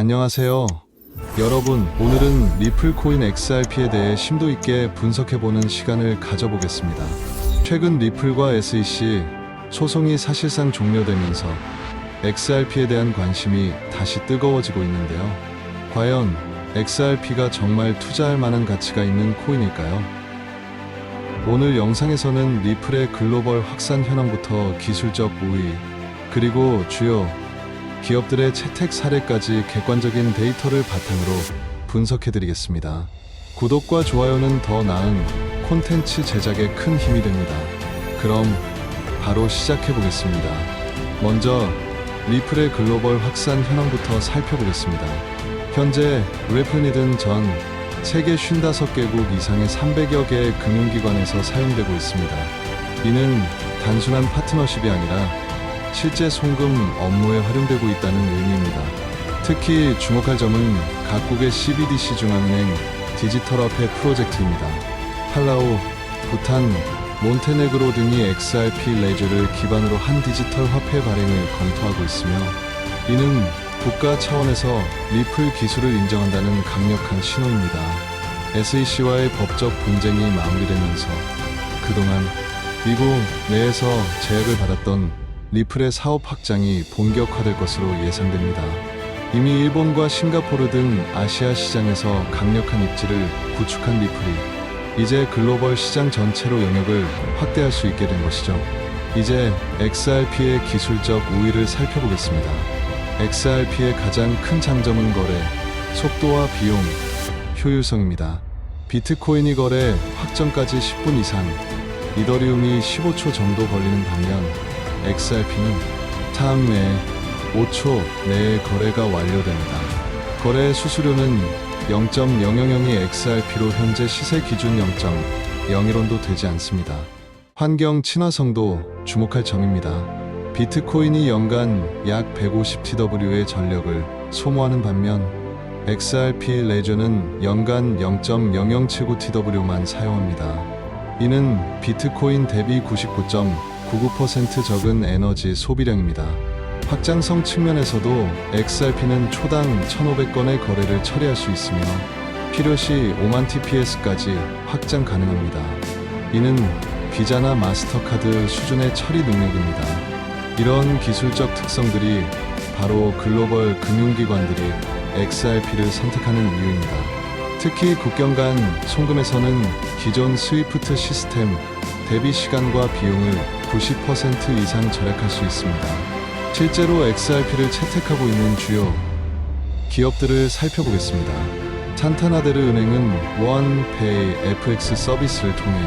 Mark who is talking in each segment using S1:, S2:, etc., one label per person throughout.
S1: 안녕하세요. 여러분, 오늘은 리플 코인 XRP에 대해 심도 있게 분석해보는 시간을 가져보겠습니다. 최근 리플과 SEC 소송이 사실상 종료되면서 XRP에 대한 관심이 다시 뜨거워지고 있는데요. 과연 XRP가 정말 투자할 만한 가치가 있는 코인일까요? 오늘 영상에서는 리플의 글로벌 확산 현황부터 기술적 우위, 그리고 주요 기업들의 채택 사례까지 객관적인 데이터를 바탕으로 분석해드리겠습니다. 구독과 좋아요는 더 나은 콘텐츠 제작에 큰 힘이 됩니다. 그럼 바로 시작해보겠습니다. 먼저 리플의 글로벌 확산 현황부터 살펴보겠습니다. 현재 래플니든 전 세계 55개국 이상의 300여 개의 금융기관에서 사용되고 있습니다. 이는 단순한 파트너십이 아니라 실제 송금 업무에 활용되고 있다는 의미입니다. 특히 주목할 점은 각국의 CBDC 중앙은행 디지털 화폐 프로젝트입니다. 팔라우, 부탄, 몬테네그로 등이 XRP 레저를 기반으로 한 디지털 화폐 발행을 검토하고 있으며 이는 국가 차원에서 리플 기술을 인정한다는 강력한 신호입니다. SEC와의 법적 분쟁이 마무리되면서 그동안 미국 내에서 제약을 받았던 리플의 사업 확장이 본격화될 것으로 예상됩니다. 이미 일본과 싱가포르 등 아시아 시장에서 강력한 입지를 구축한 리플이 이제 글로벌 시장 전체로 영역을 확대할 수 있게 된 것이죠. 이제 XRP의 기술적 우위를 살펴보겠습니다. XRP의 가장 큰 장점은 거래, 속도와 비용, 효율성입니다. 비트코인이 거래 확정까지 10분 이상, 이더리움이 15초 정도 걸리는 반면 XRP는 내 5초 내에 거래가 완료됩니다. 거래 수수료는 0.000이 XRP로 현재 시세 기준 0.01원도 되지 않습니다. 환경 친화성도 주목할 점입니다. 비트코인이 연간 약 150TW의 전력을 소모하는 반면 XRP 레저는 연간 0.0079TW만 사용합니다. 이는 비트코인 대비 99.99% 적은 에너지 소비량입니다. 확장성 측면에서도 XRP는 초당 1,500건의 거래를 처리할 수 있으며 필요시 5만 TPS까지 확장 가능합니다. 이는 비자나 마스터카드 수준의 처리 능력입니다. 이런 기술적 특성들이 바로 글로벌 금융기관들이 XRP를 선택하는 이유입니다. 특히 국경 간 송금에서는 기존 스위프트 시스템 대비 시간과 비용을 90% 이상 절약할 수 있습니다. 실제로 XRP를 채택하고 있는 주요 기업들을 살펴보겠습니다. 산타나데르 은행은 원페이 FX 서비스를 통해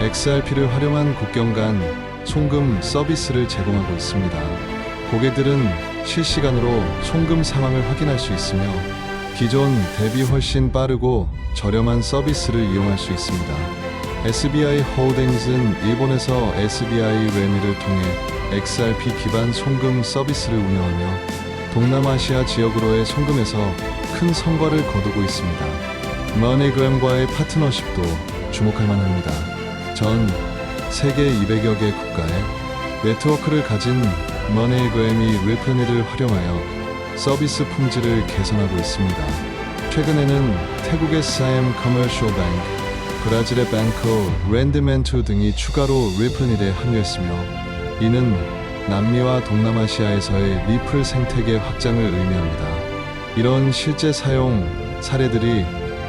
S1: XRP를 활용한 국경 간 송금 서비스를 제공하고 있습니다. 고객들은 실시간으로 송금 상황을 확인할 수 있으며 기존 대비 훨씬 빠르고 저렴한 서비스를 이용할 수 있습니다. SBI 홀딩스는 일본에서 SBI 레미를 통해 XRP 기반 송금 서비스를 운영하며 동남아시아 지역으로의 송금에서 큰 성과를 거두고 있습니다. 머니그램과의 파트너십도 주목할 만합니다. 전 세계 200여 개 국가의 네트워크를 가진 머니그램이 리플니를 활용하여 서비스 품질을 개선하고 있습니다. 최근에는 태국의 사엠 커머셜 뱅크, 브라질의 뱅커 랜드멘투 등이 추가로 리플닐에 합류했으며 이는 남미와 동남아시아에서의 리플 생태계 확장을 의미합니다. 이런 실제 사용 사례들이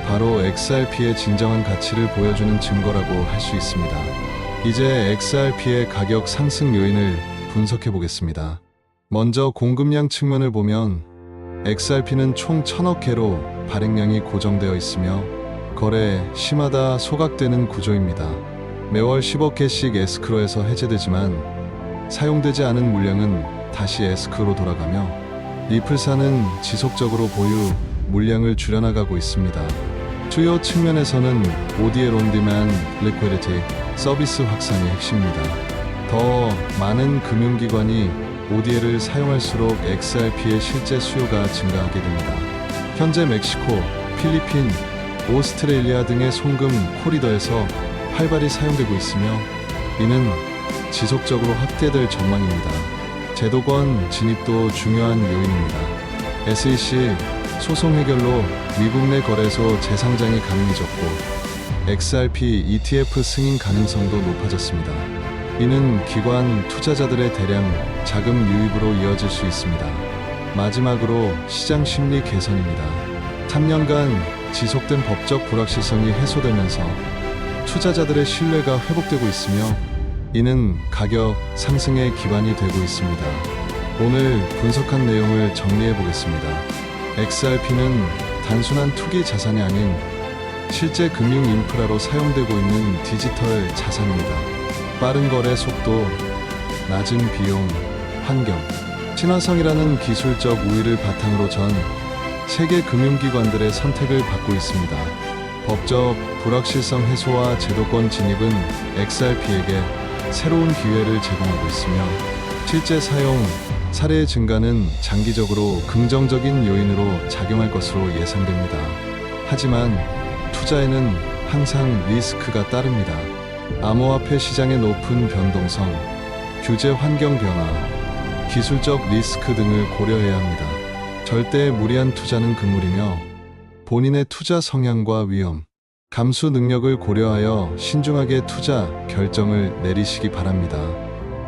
S1: 바로 XRP의 진정한 가치를 보여주는 증거라고 할 수 있습니다. 이제 XRP의 가격 상승 요인을 분석해 보겠습니다. 먼저 공급량 측면을 보면 XRP는 총 1000억 개로 발행량이 고정되어 있으며 거래 시마다 소각되는 구조입니다. 매월 10억 개씩 에스크로에서 해제되지만 사용되지 않은 물량은 다시 에스크로 돌아가며 리플사는 지속적으로 보유 물량을 줄여나가고 있습니다. 주요 측면에서는 ODL demand liquidity 서비스 확산이 핵심입니다. 더 많은 금융기관이 ODL을 사용할수록 XRP의 실제 수요가 증가하게 됩니다. 현재 멕시코, 필리핀, 오스트레일리아 등의 송금 코리더에서 활발히 사용되고 있으며 이는 지속적으로 확대될 전망입니다. 제도권 진입도 중요한 요인입니다. SEC 소송 해결로 미국 내 거래소 재상장이 가능해졌고 XRP ETF 승인 가능성도 높아졌습니다. 이는 기관 투자자들의 대량 자금 유입으로 이어질 수 있습니다. 마지막으로 시장 심리 개선입니다. 3년간 지속된 법적 불확실성이 해소되면서 투자자들의 신뢰가 회복되고 있으며 이는 가격 상승의 기반이 되고 있습니다. 오늘 분석한 내용을 정리해 보겠습니다. XRP는 단순한 투기 자산이 아닌 실제 금융 인프라로 사용되고 있는 디지털 자산입니다. 빠른 거래 속도, 낮은 비용, 환경, 친화성이라는 기술적 우위를 바탕으로 전 세계 금융기관들의 선택을 받고 있습니다. 법적 불확실성 해소와 제도권 진입은 XRP에게 새로운 기회를 제공하고 있으며 실제 사용 사례의 증가는 장기적으로 긍정적인 요인으로 작용할 것으로 예상됩니다. 하지만 투자에는 항상 리스크가 따릅니다. 암호화폐 시장의 높은 변동성, 규제 환경 변화, 기술적 리스크 등을 고려해야 합니다. 절대 무리한 투자는 금물이며 본인의 투자 성향과 위험, 감수 능력을 고려하여 신중하게 투자 결정을 내리시기 바랍니다.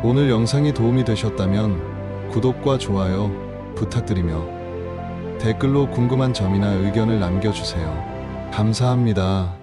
S1: 오늘 영상이 도움이 되셨다면 구독과 좋아요 부탁드리며 댓글로 궁금한 점이나 의견을 남겨주세요. 감사합니다.